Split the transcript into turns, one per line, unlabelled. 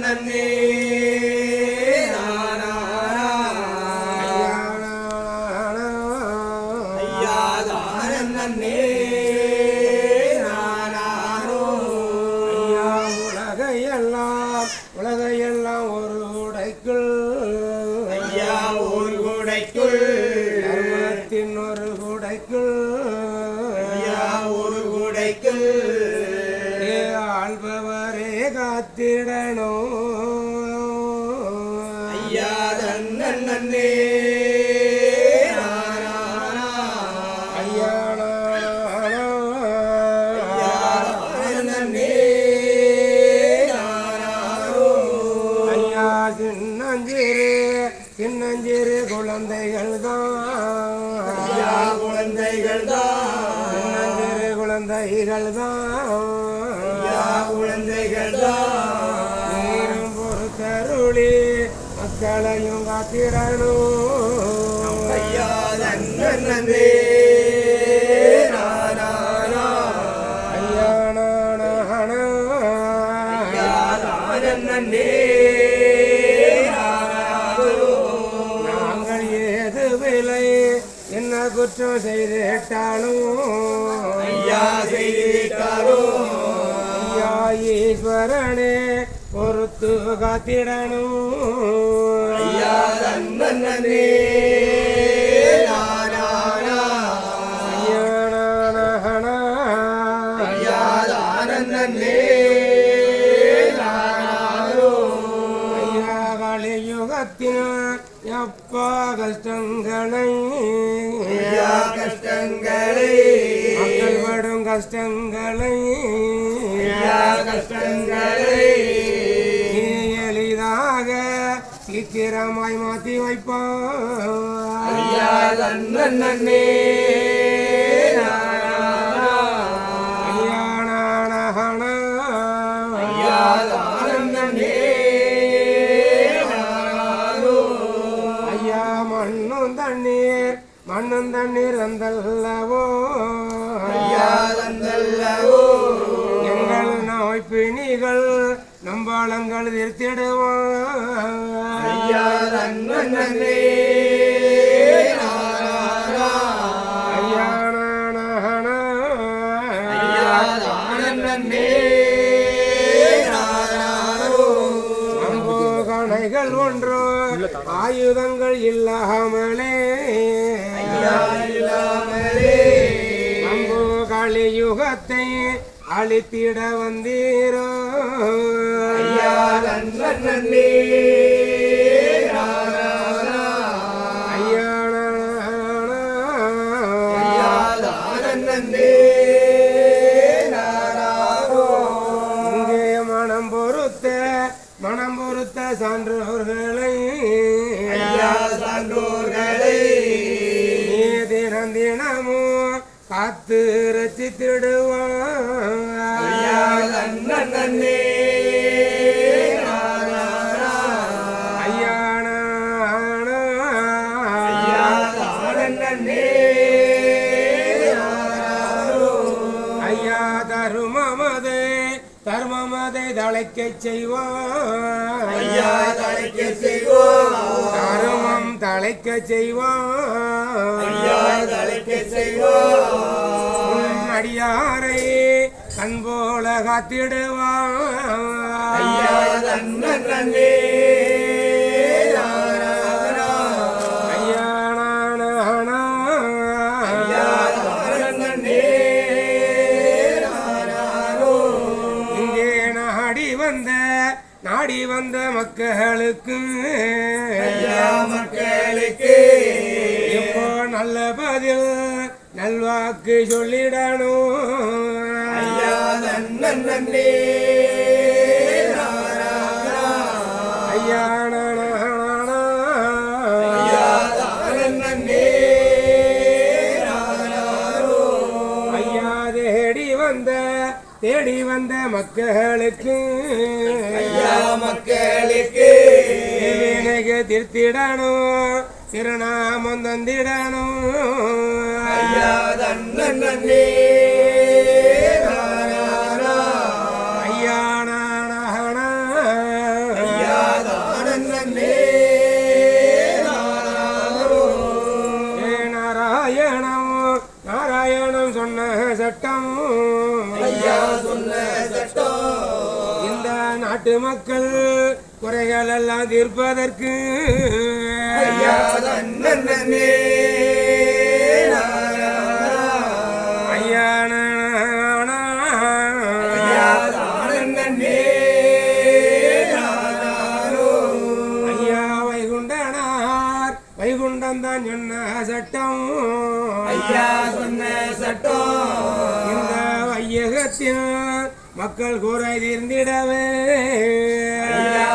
நன்னே
உலகையெல்லாம் உலகையெல்லாம் ஒரு உடைக்குள்
ஐயா ஒரு குடைக்குள்.
தர்மத்தின் ஒரு குடைக்குள்.
ஐயா
சின்னஞ்சிறு சின்னஞ்சிறு குழந்தைகள் தான்
ஐயா குழந்தைகள் தான்
சின்னஞ்சிறு குழந்தைகள் தான்
குழந்தைகள் தான்
நீரும் பொறுத்தருளி மக்களையும் காத்திடணும்
ஐயா நன்னே நானாரோ
நாங்கள் ஏது விலை? என்ன குற்றம் செய்திட்டாலும்
ஐயா செய்திட்டாரோ
ஐயா ஈஸ்வரனே பொறுத்து காத்திடணும்.
ஐயா
கலியுகத்தின் எப்பா கஷ்டங்களை.
கஷ்டங்களை.
மக்கள் படும் கஷ்டங்களை.
கஷ்டங்களை. நன்னே நானாரோ
ஐயா மண்ணும் தண்ணீர் மண்ணும் தண்ணீர் வந்தல்லவோ
ஐயா தந்தல்லவோ
எங்கள் நோய் பிணிகள் நம்பாளங்கள் தீர்த்திடுவோம்
ஐயா தன்னன் நன்னே நானாரா.
ஐயா நானா.
ஐயா தானம் நன்னே நானாரோ
நம்போ கணைகள் ஒன்று ஆயுதங்கள் இல்லாமலே
ஐயா இல்லாமலே
நம்போ கலியுகத்தை அழித்திட வந்தீரோ?
நன்னே
மனம் பொறுத்த சான்றோர்களை
ஐயா சான்றோர்களை
தினம் தினமும் காத்து ரசித்திடுவான்
நன்னே
தருமமதை தர்மமதை தழைக்கச் செய்வான்
ஐயா தழைக்க செய்வோம்
தருமம் தழைக்கச் செய்வான்
ஐயா தழைக்க செய்வோம்
உன் அடியாரை கண் போல காத்திடுவான் இங்கே நாடி வந்த நாடி வந்த மக்களுக்கு.
மக்களுக்கு.
இப்போ நல்ல பதில் நல்வாக்கு சொல்லிடணும்.
நன்னே.
ஐயா தேடி வந்த மக்களுக்கு.
ஐயா மக்களுக்கு.
வினைக்கு திருத்திடணும் திருநாமம் தந்திடணும்.
ஐயா தன்னன்
நாட்டு மக்கள் குறைகள் எல்லாம் தீர்ப்பதற்கு வைகுண்டம் தான் சொன்ன சட்டம்.
ஐயா சொன்ன சட்டம்.
இந்த வையகத்தில் மக்கள் குறை தீர்ந்திடவே.
ஐயா